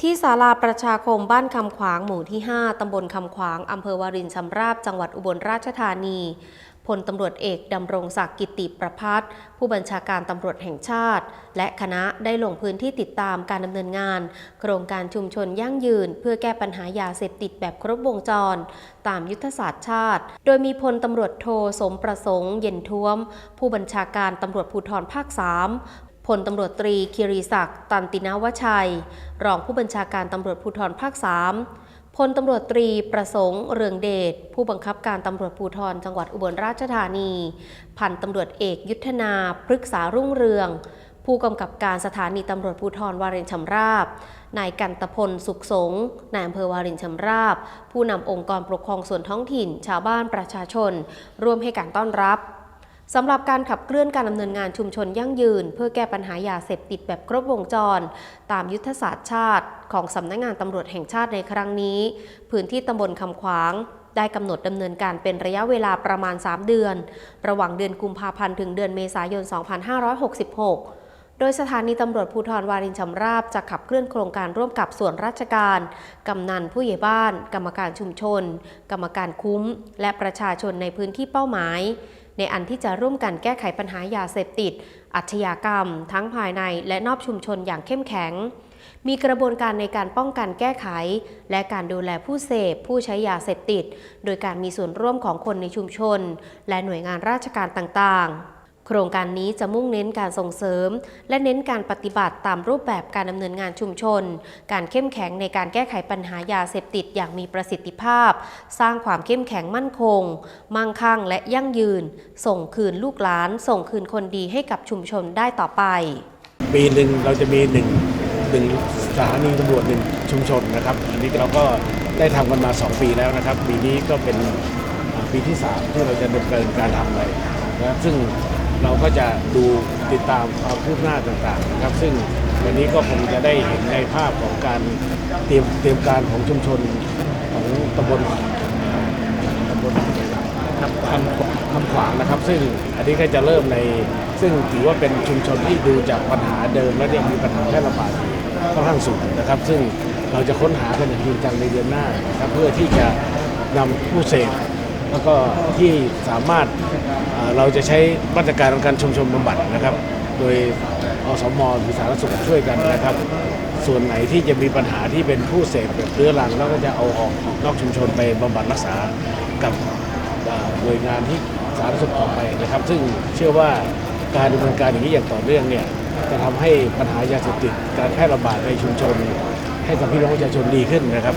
ที่ศาลาประชาคมบ้านคำขวางหมู่ที่ 5 ตำบลคำขวาง อำเภอวารินชำราบ จังหวัดอุบลราชธานี พลตำรวจเอกดำรงศักดิ์กิติประพัฒน์ผู้บัญชาการตำรวจแห่งชาติ และคณะได้ลงพื้นที่ติดตามการดำเนินงาน โครงการชุมชนยั่งยืน เพื่อแก้ปัญหายาเสพติดแบบครบวงจร ตามยุทธศาสตร์ชาติ โดยมีพลตำรวจโทสมประสงค์ เย็นท้วม ผู้บัญชาการตำรวจภูธรภาค 3 พลตำรวจตรีคิริศักดิ์ตันตินาวชัย รองผู้บัญชาการตำรวจภูธรภาค 3 พลตำรวจตรีประสงค์เรืองเดช ผู้บังคับการตำรวจภูธรจังหวัดอุบลราชธานี พันตำรวจเอกยุทธนาพฤกษารุ่งเรือง ผู้กำกับการสถานีตำรวจภูธรวารินชำราบ นายกันตพลสุขสงฆ์นายอำเภอวารินชำราบ ผู้นำองค์กรปกครองส่วนท้องถิ่น ชาวบ้านประชาชน ร่วมให้การต้อนรับ สำหรับการขับเคลื่อนการดำเนินงานชุมชนยั่งยืน เพื่อแก้ปัญหายาเสพติดแบบครบวงจร ตามยุทธศาสตร์ชาติของสำนักงานตำรวจแห่งชาติในครั้งนี้ พื้นที่ตำบลคำขวางได้กำหนดดำเนินการเป็นระยะเวลาประมาณ 3 เดือน ระหว่างเดือนกุมภาพันธ์ถึงเดือนเมษายน 2566โดยสถานีตำรวจภูธรวารินชำราบจะขับเคลื่อนโครงการร่วมกับส่วนราชการ กำนันผู้ใหญ่บ้าน กรรมการชุมชน กรรมการคุ้ม และประชาชนในพื้นที่เป้าหมาย ในอันที่จะร่วมกันแก้ไขปัญหายาเสพติด อาชญากรรม ทั้งภายในและนอกชุมชนอย่างเข้มแข็ง มีกระบวนการในการป้องกันแก้ไข และการดูแลผู้เสพผู้ใช้ยาเสพติด โดยการมีส่วนร่วมของคนในชุมชน และหน่วยงานราชการต่างๆ โครงการนี้จะมุ่งเน้นการส่งเสริม และเน้นการปฏิบัติตามรูปแบบการดำเนินงานชุมชน การเข้มแข็งในการแก้ไขปัญหายาเสพติดอย่างมีประสิทธิภาพ สร้างความเข้มแข็งมั่นคง มั่งคั่งและยั่งยืน ส่งคืนลูกหลาน ส่งคืนคนดีให้กับชุมชนได้ต่อไป ปีหนึ่งเราจะมีหนึ่งหนึ่งสถานีตำรวจหนึ่งชุมชนนะครับอันนี้เราก็ได้ทำกันมา 2 ปีแล้วนะครับปีนี้ก็เป็นปีที่ 3 ที่เราจะดำเนินการทำเลยนะครับซึ่ง เราก็จะดูติดตามความคืบหน้าต่างๆนะครับ ซึ่งวันนี้ก็คงจะได้เห็นในภาพของการเตรียมเตรียมการของชุมชนของตำบลตำบลครับคำคำขวางนะครับ ซึ่งอันนี้ก็จะเริ่มในซึ่งถือว่าเป็นชุมชนที่ดูจากปัญหาเดิมแล้วเนี่ยมีปัญหาแพร่ระบาดค่อนข้างสูงนะครับ ซึ่งเราจะค้นหากันอย่างจริงจังในเดือนหน้านะครับเพื่อที่จะนำผู้เสพ แล้วก็ที่สามารถเราจะใช้มาตรการของการชุมชนบำบัดนะครับ โดยอสมหรือสาธารณสุขช่วยกันนะครับ ส่วนไหนที่จะมีปัญหาที่เป็นผู้เสพแบบเรื้อรังแล้วก็จะเอาออกนอกชุมชนไปบำบัดรักษากับหน่วยงานที่สาธารณสุขต่อไปนะครับ ซึ่งเชื่อว่าการดำเนินการอย่างนี้อย่างต่อเนื่องเนี่ยจะทำให้ปัญหายาเสพติดการแพร่ระบาดในชุมชน ให้กับพี่น้องประชาชนดีขึ้นนะครับ